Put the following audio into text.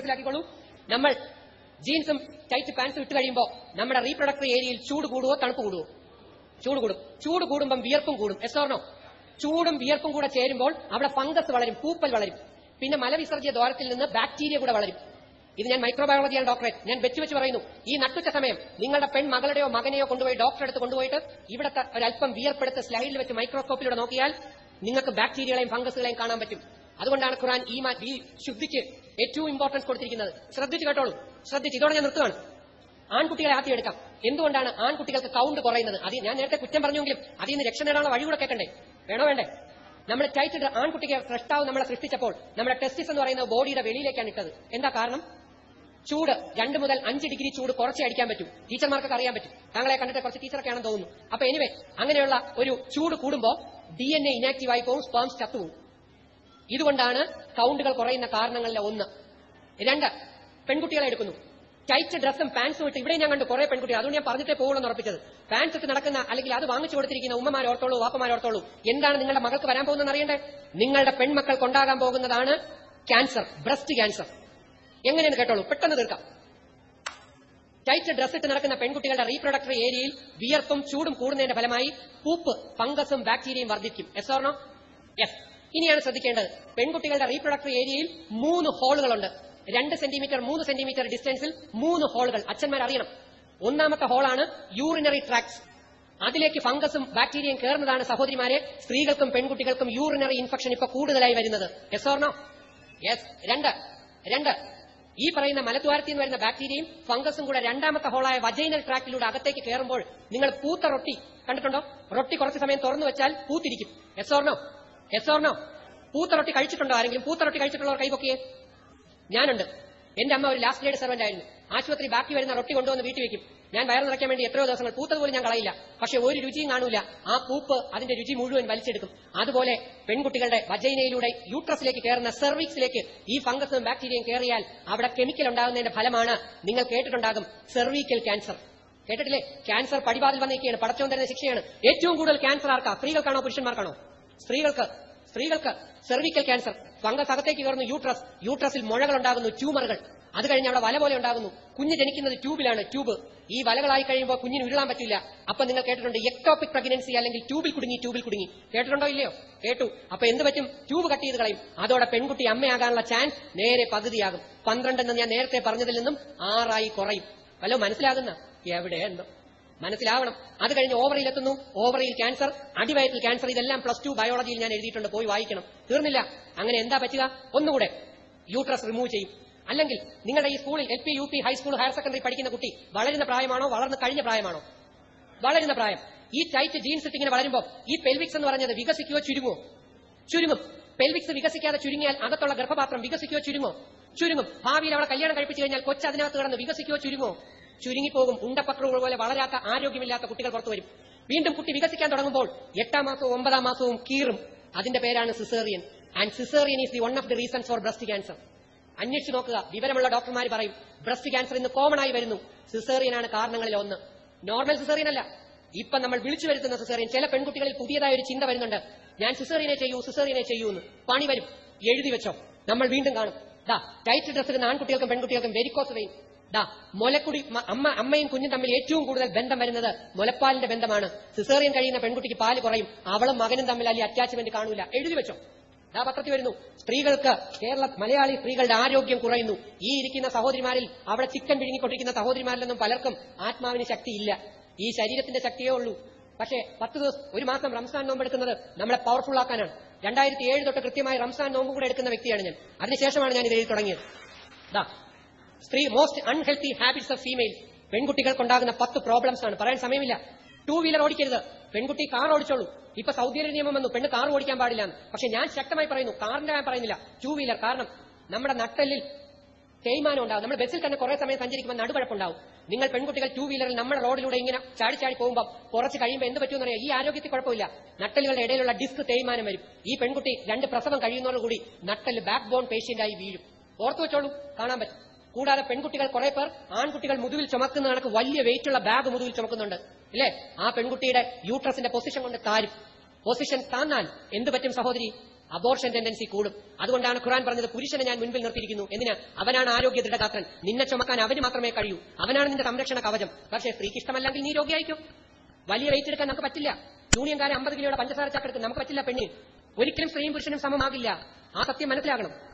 മനസ്സിലാക്കിക്കോളൂ. നമ്മൾ ജീൻസും ടൈറ്റ് പാൻസും ഇട്ട് കഴിയുമ്പോൾ നമ്മുടെ റീപ്രൊഡക്റ്റീവ് ഏരിയയിൽ ചൂട് കൂടുവോ തണുപ്പ് കൂടുവോ? ചൂട് കൂടും. ചൂട് കൂടുമ്പം വിയർപ്പും കൂടും. എസോർണോ ചൂടും വിയർപ്പും കൂടെ ചേരുമ്പോൾ അവിടെ ഫംഗസ് വളരും പൂപ്പൽ വളരും. പിന്നെ മലവിസർജ്യ ദ്വാരത്തിൽ നിന്ന് ബാക്ടീരിയ കൂടെ വളരും. ഇത് ഞാൻ മൈക്രോബയോളജിയാണ് ഡോക്ടറേറ്റ് ഞാൻ വെച്ച് വെച്ച് പറയുന്നു. ഈ നട്ടുച്ച സമയം നിങ്ങളുടെ പെൺ മകളുടെയോ മകനെയോ കൊണ്ടുപോയി ഡോക്ടറെ അടുത്ത് കൊണ്ടുപോയിട്ട് ഇവിടത്തെ ഒരല്പം വിയർപ്പെടുത്ത് സ്ലൈഡിൽ വെച്ച് മൈക്രോസ്കോപ്പിലൂടെ നോക്കിയാൽ നിങ്ങൾക്ക് ബാക്ടീരിയകളെയും ഫംഗസുകളെയും കാണാൻ പറ്റും. അതുകൊണ്ടാണ് ഖുറാൻ ഈ മാറ്റി ഈ ശുദ്ധിക്ക് ഏറ്റവും ഇമ്പോർട്ടൻസ് കൊടുത്തിരിക്കുന്നത്. ശ്രദ്ധിച്ച് കേട്ടോളൂ. ശ്രദ്ധിച്ച്. ഇതോടെ ഞാൻ നിർത്തുകയാണ്. ആൺകുട്ടികളെ ആദ്യം എന്തുകൊണ്ടാണ് ആൺകുട്ടികൾക്ക് കൗണ്ട് കുറയുന്നത്? അത് ഞാൻ നേരത്തെ കുറ്റം പറഞ്ഞെങ്കിലും അതിൽ നിന്ന് രക്ഷ നേടാനുള്ള വഴി കൂടെ കേൾക്കണ്ടേ വേണോ വേണ്ടേ? നമ്മൾ ടൈറ്റ് ആൺകുട്ടിക്ക് സൃഷ്ടാവ് നമ്മളെ സൃഷ്ടിച്ചപ്പോൾ നമ്മുടെ ടെസ്റ്റിസ് എന്ന് പറയുന്നത് ബോഡിയുടെ വെളിയിലേക്കാണ് ഇട്ടത്. എന്താ കാരണം? ചൂട്. രണ്ട് മുതൽ അഞ്ച് ഡിഗ്രി ചൂട് കുറച്ചേ അടിക്കാൻ പറ്റും. ടീച്ചർമാർക്കൊക്കെ അറിയാൻ പറ്റും. താങ്കളെ കണ്ടിട്ട് കുറച്ച് ടീച്ചറൊക്കെ ആണെന്ന് തോന്നുന്നു. അപ്പൊ എനിവേ അങ്ങനെയുള്ള ഒരു ചൂട് കൂടുമ്പോൾ ഡി എൻ എ ഇനാക്റ്റീവ് ആയി പോകും സ്പേംസ് ചത്തുപോകും. ഇതുകൊണ്ടാണ് കൗണ്ടുകൾ കുറയുന്ന കാരണങ്ങളിലെ ഒന്ന്. രണ്ട് പെൺകുട്ടികളെ എടുക്കുന്നു. ടൈറ്റ് ഡ്രസ്സും പാൻസും ഇട്ട് ഇവിടെ ഞാൻ കണ്ടു കുറെ പെൺകുട്ടികൾ. അതുകൊണ്ട് ഞാൻ പറഞ്ഞിട്ടേ പോകുള്ളൂ ഉറപ്പിച്ചത്. പാൻസ് ഒക്കെ നടക്കുന്ന അല്ലെങ്കിൽ അത് വാങ്ങിച്ചു കൊടുത്തിരിക്കുന്ന ഉമ്മമാർ ഓർത്തോളൂ വാപ്പമാർ ഓർത്തോളൂ. എന്താണ് നിങ്ങളുടെ മകൾക്ക് വരാൻ പോകുന്നതെന്ന് അറിയണ്ടേ? നിങ്ങളുടെ പെൺമക്കൾ കൊണ്ടാകാൻ പോകുന്നതാണ് ക്യാൻസർ ബ്രസ്റ്റ് ക്യാൻസർ. എങ്ങനെയാണ് കേട്ടോളൂ. പെട്ടെന്ന് തീർക്കാം. ടൈറ്റ് ഡ്രസ് ഇട്ട് നടക്കുന്ന പെൺകുട്ടികളുടെ റീപ്രൊഡക്ടറി ഏരിയയിൽ വിയർപ്പും ചൂടും കൂടുന്നതിന്റെ ഫലമായി പൂപ്പ് ഫംഗസും ബാക്ടീരിയയും വർദ്ധിക്കും. എസ് ഓർണോ യെസ് ഇനിയാണ് ശ്രദ്ധിക്കേണ്ടത്. പെൺകുട്ടികളുടെ റീപ്രൊഡക്ടറി ഏരിയയിൽ മൂന്ന് ഹോളുകളുണ്ട് രണ്ട് സെന്റിമീറ്റർ മൂന്ന് സെന്റിമീറ്റർ ഡിസ്റ്റൻസിൽ മൂന്ന് ഹോളുകൾ അച്ഛന്മാർ അറിയണം ഒന്നാമത്തെ ഹോളാണ് യൂറിനറി ട്രാക്സ് അതിലേക്ക് ഫംഗസും ബാക്ടീരിയയും കയറുന്നതാണ് സഹോദരിമാരെ സ്ത്രീകൾക്കും പെൺകുട്ടികൾക്കും യൂറിനറി ഇൻഫെക്ഷൻ ഇപ്പൊ കൂടുതലായി വരുന്നത്. എസ് ഓർണോ യെസ് രണ്ട്. രണ്ട്. ഈ പറയുന്ന മലദ്വാരത്തിൽ നിന്ന് വരുന്ന ബാക്ടീരിയയും ഫംഗസും കൂടെ രണ്ടാമത്തെ ഹോളായ വജൈനൽ ട്രാക്കിലൂടെ അകത്തേക്ക് കയറുമ്പോൾ നിങ്ങൾ പൂത്ത റൊട്ടി കണ്ടിട്ടുണ്ടോ? റൊട്ടി കുറച്ച് സമയം തുറന്നു വെച്ചാൽ പൂത്തിരിക്കും. Yes or no yes or no പൂത്തറൊട്ടി കഴിച്ചിട്ടുണ്ടോ ആരെങ്കിലും? പൂത്തറൊട്ടി കഴിച്ചിട്ടുള്ളവർ കൈപൊക്കിയേ. ഞാനുണ്ട്. എന്റെ അമ്മ ഒരു ലാസ്റ്റ് ഗ്രേഡ് സെർവന്റ് ആയിരുന്നു. ആശുപത്രി ബാക്കി വരുന്ന റൊട്ടി കൊണ്ടുവന്ന് വീട്ടിൽ വെക്കും. ഞാൻ വയറ് നിറയ്ക്കാൻ വേണ്ടി എത്രയോ ദിവസങ്ങൾ പൂത്തത് പോലും ഞാൻ കളയില്ല. പക്ഷെ ഒരു രുചിയും കാണൂല. ആ പൂപ്പ് അതിന്റെ രുചി മുഴുവൻ വലിച്ചെടുക്കും. അതുപോലെ പെൺകുട്ടികളുടെ വജൈനയിലൂടെ യൂട്രസിലേക്ക് കയറുന്ന സെർവിക്സിലേക്ക് ഈ ഫംഗസും ബാക്ടീരിയയും കയറിയാൽ അവിടെ കെമിക്കൽ ഉണ്ടാകുന്നതിന്റെ ഫലമാണ് നിങ്ങൾ കേട്ടിട്ടുണ്ടാകും സെർവിക്കൽ ക്യാൻസർ കേട്ടിട്ടില്ലേ? ക്യാൻസർ പടിവാതിൽ വന്നിരിക്കുകയാണ്. പടച്ചോൻ തരുന്ന ശിക്ഷയാണ്. ഏറ്റവും കൂടുതൽ ക്യാൻസർ ആർക്കാ? സ്ത്രീകൾക്കാണോ പുരുഷന്മാർക്കാണോ? സ്ത്രീകൾക്ക് സ്ത്രീകൾക്ക് സെർവിക്കൽ ക്യാൻസർ അകത്തേക്ക് കയറുന്നു യൂട്രസ് യൂട്രസിൽ മുഴകൾ ഉണ്ടാകുന്നു ട്യൂമറുകൾ അത് കഴിഞ്ഞ് അവിടെ വല പോലെ ഉണ്ടാകുന്നു. കുഞ്ഞ് ജനിക്കുന്നത് ട്യൂബിലാണ് ട്യൂബ് ഈ വലകളായി കഴിയുമ്പോൾ കുഞ്ഞിന് ഉരുളാൻ പറ്റില്ല. അപ്പൊ നിങ്ങൾ കേട്ടിട്ടുണ്ട് എക്ടോപിക് പ്രഗ്നൻസി അല്ലെങ്കിൽ ട്യൂബിൽ കുടുങ്ങി ട്യൂബിൽ കുടുങ്ങി. കേട്ടിട്ടുണ്ടോ ഇല്ലയോ? കേട്ടു. അപ്പൊ എന്ത് പറ്റും? ട്യൂബ് കട്ട് ചെയ്ത് കളയും. അതോടെ പെൺകുട്ടി അമ്മയാകാനുള്ള ചാൻസ് നേരെ പകുതിയാകും. പന്ത്രണ്ടെന്ന് ഞാൻ നേരത്തെ പറഞ്ഞതിൽ നിന്നും ആറായി കുറയും. വല്ലോ മനസ്സിലാകുന്ന? എവിടെ എന്തോ മനസ്സിലാവണം. അത് കഴിഞ്ഞ് ഓവറിയിൽ എത്തുന്നു. ഓവറിയിൽ ക്യാൻസർ അടിവയറ്റിൽ ക്യാൻസർ ഇതെല്ലാം പ്ലസ് ടു ബയോളജിയിൽ ഞാൻ എഴുതിയിട്ടുണ്ട്. പോയി വായിക്കണം. തീർന്നില്ല. അങ്ങനെ എന്താ പറ്റുക? ഒന്നുകൂടെ യൂട്രസ് റിമൂവ് ചെയ്യും. അല്ലെങ്കിൽ നിങ്ങളുടെ ഈ സ്കൂളിൽ L P U P high school higher secondary പഠിക്കുന്ന കുട്ടി വളരുന്ന പ്രായമാണോ? വളർന്ന് കഴിഞ്ഞ പ്രായമാണോ? വളരുന്ന പ്രായം. ഈ ടൈറ്റ് ജീൻസ് ഇങ്ങനെ വളരുമ്പോൾ ഈ പെൽവിക്സ് എന്ന് പറഞ്ഞത് വികസിക്കുകയോ ചുരുങ്ങോ ചുരുങ്ങും. പെൽവിക്സ് വികസിക്കാതെ ചുരുങ്ങിയാൽ അകത്തുള്ള ഗർഭപാത്രം വികസിക്കുകയോ ചുരുങ്ങോ ചുരുങ്ങും. ഭാവിയിൽ അവിടെ കല്യാണം കഴിപ്പിച്ചു കഴിഞ്ഞാൽ കൊച്ചു അതിനകത്ത് കിടന്ന് വികസിക്കുകയോ ചുരുങ്ങോ ചുരുങ്ങിപ്പോകും ഉണ്ടപ്പക്കളുകൾ പോലെ വളരാത്ത ആരോഗ്യമില്ലാത്ത കുട്ടികൾ പുറത്തു വരും. വീണ്ടും കുട്ടി വികസിക്കാൻ തുടങ്ങുമ്പോൾ എട്ടാം മാസവും ഒമ്പതാം മാസവും കീറും. അതിന്റെ പേരാണ് caesarean. And caesarean is the one of the reasons for breast cancer അന്വേഷിച്ച് നോക്കുക. വിവരമുള്ള ഡോക്ടർമാർ പറയും ബ്രസ്റ്റ് ക്യാൻസർ ഇന്ന് കോമൺ ആയി വരുന്നു. സിസേറിയൻ ആണ് കാരണങ്ങളിൽ ഒന്ന്. നോർമൽ സിസേറിയൻ അല്ല. ഇപ്പൊ നമ്മൾ വിളിച്ചു വരുത്തുന്ന സിസേറിയൻ ചില പെൺകുട്ടികളിൽ പുതിയതായ ഒരു ചിന്ത വരുന്നുണ്ട്. ഞാൻ സിസേറിയനെ ചെയ്യൂ സിസേറിയനെ ചെയ്യൂ എന്ന്. പണി വരും. എഴുതി വെച്ചോ. നമ്മൾ വീണ്ടും കാണും. ദാ ടൈറ്റ് ഡ്രസ് ഇടുന്ന ആൺകുട്ടികൾക്കും പെൺകുട്ടികൾക്കും വെരിക്കോസ് വെയിൻ ദാ മുലക്കുടി അമ്മ അമ്മയും കുഞ്ഞും തമ്മിൽ ഏറ്റവും കൂടുതൽ ബന്ധം വരുന്നത് മുലപ്പാലിന്റെ ബന്ധമാണ്. സിസേറിയൻ കഴിയുന്ന പെൺകുട്ടിക്ക് പാൽ കുറയും അവളും മകനും തമ്മിൽ അല്ലെങ്കിൽ അറ്റാച്ച്മെന്റ് കാണൂല. എഴുതി വെച്ചോ. ദാ പത്രത്തിൽ വരുന്നു. സ്ത്രീകൾക്ക് കേരള മലയാളി സ്ത്രീകളുടെ ആരോഗ്യം കുറയുന്നു. ഈ ഇരിക്കുന്ന സഹോദരിമാരിൽ അവിടെ ചിക്കൻ വിഴുങ്ങിക്കൊണ്ടിരിക്കുന്ന സഹോദരിമാരിലൊന്നും പലർക്കും ആത്മാവിന് ശക്തിയില്ല. ഈ ശരീരത്തിന്റെ ശക്തിയേ ഉള്ളൂ. പക്ഷേ പത്ത് ദിവസം ഒരു മാസം റംസാൻ നോമ്പെടുക്കുന്നത് നമ്മളെ പവർഫുൾ ആക്കാനാണ്. രണ്ടായിരത്തി ഏഴ് തൊട്ട് കൃത്യമായി റംസാൻ നോമ്പ് കൂടെ എടുക്കുന്ന വ്യക്തിയാണ് ഞാൻ. അതിനുശേഷമാണ് ഞാൻ ഇത് എഴുതി തുടങ്ങിയത് സ്ത്രീ most unhealthy habits of female പെൺകുട്ടികൾക്കുണ്ടാകുന്ന പത്ത് പ്രോബ്ലംസ് ആണ്. പറയാൻ സമയമില്ല. ടൂ വീലർ ഓടിക്കരുത്. പെൺകുട്ടി കാർ ഓടിച്ചോളൂ. ഇപ്പൊ സൗദി ഒരു നിയമം വന്നു. പെണ്ണ് കാർ ഓടിക്കാൻ പാടില്ല പക്ഷെ ഞാൻ ശക്തമായി പറയുന്നു. കാറിന്റെ ഞാൻ പറയുന്നില്ല. ടൂ വീലർ കാരണം നമ്മുടെ നട്ടലിൽ തേയ്മാനം ഉണ്ടാവും. നമ്മൾ ബസ്സിൽ തന്നെ കുറെ സമയം സഞ്ചരിക്കുമ്പോൾ നടുപഴപ്പുണ്ടാവും. നിങ്ങൾ പെൺകുട്ടികൾ ടൂ വീലറിൽ നമ്മുടെ റോഡിലൂടെ ഇങ്ങനെ ചാടി ചാടി പോകുമ്പോൾ കുറച്ച് കഴിയുമ്പോൾ എന്ത് പറ്റുമെന്ന് അറിയാം. ഈ ആരോഗ്യത്തിൽ കുഴപ്പമില്ല. നട്ടലുകളുടെ ഇടയിലുള്ള ഡിസ്ക് തേയ്മാനം വരും. ഈ പെൺകുട്ടി രണ്ട് പ്രസവം കഴിയുന്നതോടുകൂടി നട്ടൽ ബാക്ക് ബോൺ പേഷ്യന്റായി വീഴും. ഓർത്തു വെച്ചോളൂ. കാണാൻ പറ്റും. കൂടാതെ പെൺകുട്ടികൾ കുറെ പേർ ആൺകുട്ടികൾ മുതുവിൽ ചുമക്കുന്ന കണക്ക് വലിയ വെയിറ്റ് ഉള്ള ബാഗ് മുതുവിൽ ചുമക്കുന്നുണ്ട്. ഇല്ലേ? ആ പെൺകുട്ടിയുടെ യൂട്രസിന്റെ പൊസിഷൻ കൊണ്ട് താരും. പൊസിഷൻ താന്നാൽ എന്ത് പറ്റും സഹോദരി? അബോർഷൻ ടെൻഡൻസി കൂടും. അതുകൊണ്ടാണ് ഖുറാൻ പറഞ്ഞത് പുരുഷനെ ഞാൻ മുൻപിൽ നിർത്തിയിരിക്കുന്നു. എന്തിനാ? അവനാണ് ആരോഗ്യ ദൃഢഗാത്രൻ. നിന്നെ ചുമക്കാൻ അവന് മാത്രമേ കഴിയൂ. അവനാണ് നിന്റെ സംരക്ഷണ കവചം. പക്ഷേ സ്ത്രീക്ക് ഇഷ്ടമല്ലെങ്കിൽ നീ രോഗിയായിരിക്കും. വലിയ വെയിറ്റ് എടുക്കാൻ നമുക്ക് പറ്റില്ല. യൂണിയൻകാരെ അമ്പത് കിലോയുടെ പഞ്ചസാര ചാക്കെടുത്ത് നമുക്ക് പറ്റില്ല പെണ്ണിന്. ഒരിക്കലും സ്ത്രീയും പുരുഷനും സമമാകില്ല. ആ സത്യം മനസ്സിലാകണം.